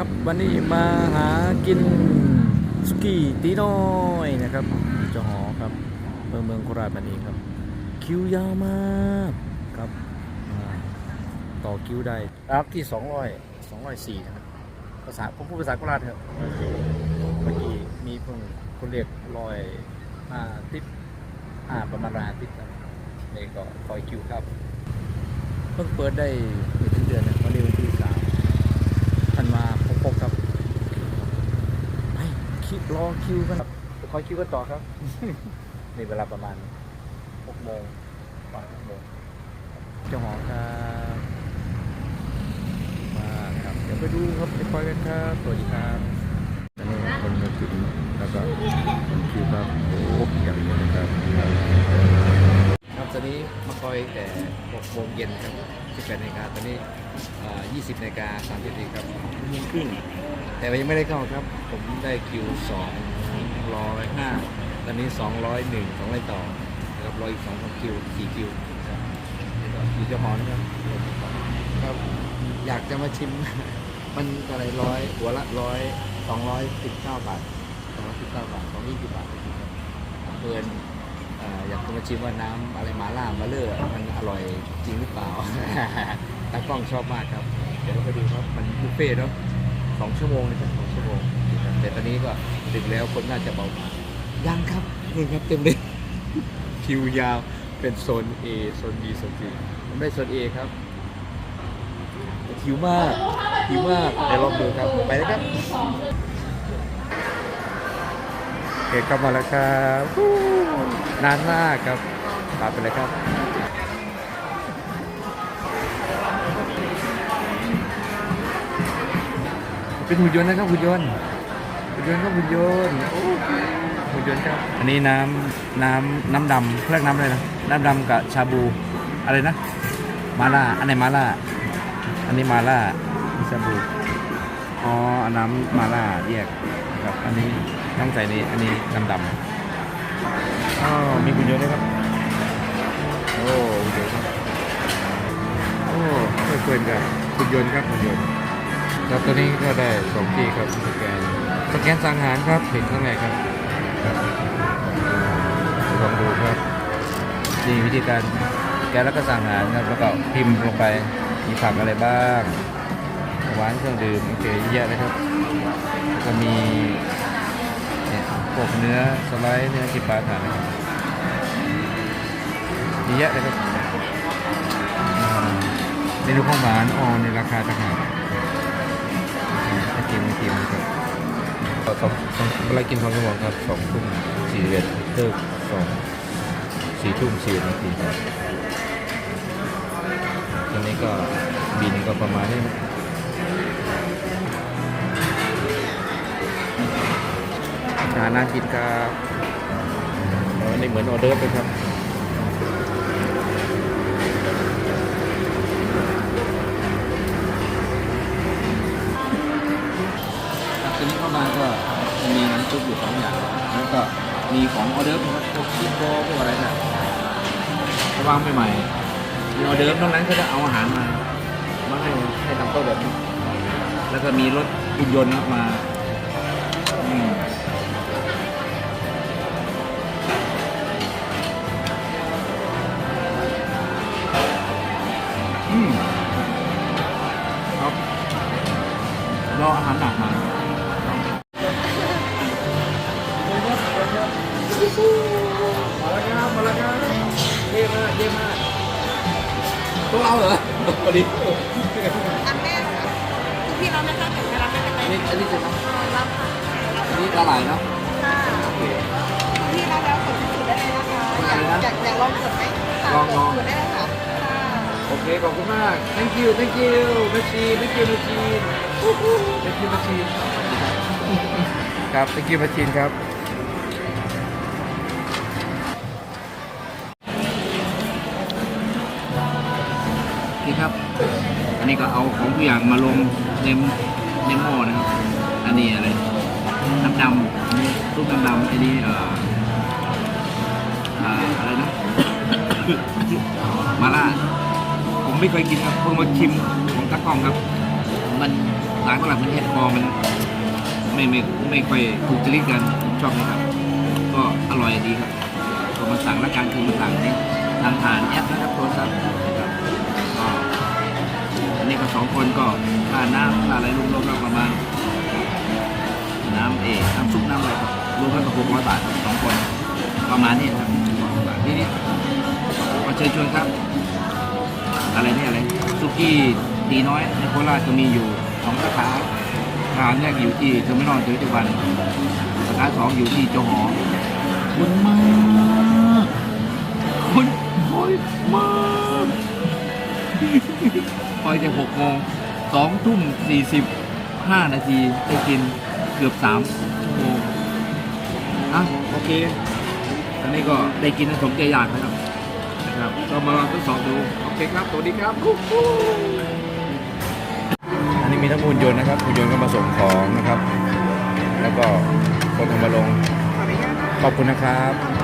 ครับวันนี้มาหากินสุกี้ตีน้อยนะครับเจ้าหอครับเมืองเมืองโคราชบันนี้ครับ คิวยาวมากครับต่อคิวได้รับที่200 204นะครับภาษาผมพูดภาษาโคราชครับเมื่อกี้มีเพิ่งคนเรียกลอยห้าติปอ่าประมาณราติปครับนี่ก็คอยคิวครับ เพิ่งเปิดได้ไม่ถึงเดือนนะวันนี้วันที่สาม ท่านมาพบพบครับไป คิวรอคิวกันครับไปคอยคิวกันต่อครับ ในเวลาประมาณ6โมงกว่า6โมงเจ้าหอครับมาครับ เดี๋ยวไปดูครับไปคอยกันครับ สวัสดีครับอันนี้คนมาถึงแล้วก็คนคิวครับโอ้โหอย่างนี้นะครับครับตอนนี้มาคอยแต่6โมงเย็นครับ18นาฬิกาตอนนี้อ่า20นาฬิกา30นาทีครับยิงครึ่ง แต่ว่ายังไม่ได้เข้าครับ ผมได้คิว205ตอนนี้201 200ต่อนะครับรออีก2 3คิว4คิวครับนี่ก็อยู่เจ้าหอนะครับครับ อยากจะมาชิม มันอะไรร้อยหัวละร้อยสองร้อยสิบเก้าบาทสองร้อยสิบเก้าบาทสองยี่สิบบาทครับเพื่อนเอ่ออยากจะมาชิมว่าน้ำอะไรหมาล่ามาเลอมันอร่อยจริงหรือเปล่าตากล้องชอบมากครับ เดี๋ยวเราไปดูครับ มันบุฟเฟ่ต์เนาะ สองชั่วโมงนะครับสองชั่วโมงนะครับแต่ตอนนี้ก็ดึกแล้วคนน่าจะเบามายังครับนี่ครับเต็มเลยคิวยาวเป็นโซน A โซน B โซน C ผมได้โซน A ครับหิวมากหิวมากเดี๋ยวลองดูครับไปเลยครับโอเคกลับมาแล้วครับฮู้นานมากครับตามไปเลยครับ เป็นหุ่นยนต์นะครับหุ่นยนต์หุ่นยนต์ครับหุ่นยนต์โอ้หุ่นยนต์ครับ อันนี้น้ำน้ำน้ำดำเขาเรียกน้ำอะไรนะน้ำดำกับชาบูอะไรนะ มาล่าอันไหนมาล่าอันนี้มาล่าอันนี้ชาบูอ๋ออันน้ำมาล่าแยกนะครับ อันนี้ต้องใส่นี้อันนี้น้ำดำอ๋อมีหุ่นยนต์ด้วยครับโอ้หุ่นยนต์ครับโอ้เพื่อนๆกันหุ่นยนต์ครับหุ่นยนต์ ครับตัวนี้ก็ได้สองที่ครับสแกนสแกนสังหารครับเห็นข้างในครับลองดูครับนี่วิธีการแกนแล้วก็สั่งอาหารครับแล้วก็พิมพ์ลงไปมีผักอะไรบ้างหวานเครื่องดื่มโอเคเยอะเลยครับก็มีเนี่ยพวกเนื้อสไลด์เนื้อที่ปลาทานนะครับมีเยอะเลยครับเมนูของหวานอ๋อในราคาต่างหาก กินไม่กินครับสองสองเวลากินสองชั่วโมงครับสองทุ่มสี่เอ็ดเลิกสองสี่ทุ่มสี่นาทีครับตอนนี้ก็บินก็ประมาณนี้นะอาหาน่ากินครับอันนี้เหมือนออเดอร์เลยครับ เข้ามาก็จะมีน้ำซุปอยู่สองอย่างแล้วก็มีของออเดิร์ฟนะครับพวกชิปโบพวกอะไรนะวางใหม่ๆมีออเดิร์ฟนอกนั้นก็จะเอาอาหารมามาให้ให้ทำโต๊ะแบบนี้แล้วก็มีรถหุ่นยนต์มา มาแล้วครับมาแล้วครับเยี่ยมมากเยี่ยมมากตัวเราเหรอพอดีอันแรกค่คือพี่น้องนะคะถึงจะรับไม่เป็นไรอันนี้อันนี้จะทรับค่ะอันนี้ปลาไหลเนาะค่ะพี่รับแล้วกดที่สุดได้เลยนะคะอยากอยากอยากลองกดไหมลองลองได้เลยค่ะโอเคขอบคุณมาก thank you thank you แมชชี thank you แมชชี thank you แมชชีครับ thank you แมชชีครับ นี่ครับ อันนี้ก็เอาของทุกอย่างมาลงในในหม้อนะครับ อันนี้อะไรน้ำดำอันนี้ซุปน้ำดำอันนี้เอ่ออ่าอะไรนะมาล่าผมไม่เคยกินครับเพิ่งมาชิมของตะกล้องครับ มันหลายฝรั่งมันเห็ดคอมันไม่ไม่ไม่ค่อยถูกจริตกันชอบไหมครับ ก็อร่อยดีครับก็มาสั่งและการคือมาสั่งนี่ทางผ่านแอปนะครับโทรศัพท์ นนี้ก็สองคนก็ค่าน้ำค่าอะไรรวมๆแล้วประมาณน้ำเอน้ำซุปน้ำอะไรครับรวมแล้วก็หกร้อยบาทครับสองคน ประมาณนี้ครับบาทนี่นี่ก็เชิญชวนครับ อะไรนี่อะไรซุกี้ดีน้อยในโคราชจะมีอยู่สองสาขาสาขาแรกอยู่ที่เทอร์มินอลเทอร์มิวันสาขาสองอยู่ที่โจหอคนมากคนคอยมาก คอยแต่หกโมงสองทุ่มสี่สิบห้านาทีได้กินเกือบสามชั่วโมงอะโอเคตอนนี้ก็ได้กินสมใจอยากนะครับนะครับก็มาลองทดสอบดู โอเคครับ สวัสดีครับอันนี้มีทั้งหุ่นยนต์นะครับหุ่นยนต์ก็มาส่งของนะครับ แล้วก็คนทำมาลงขอบคุณนะครับ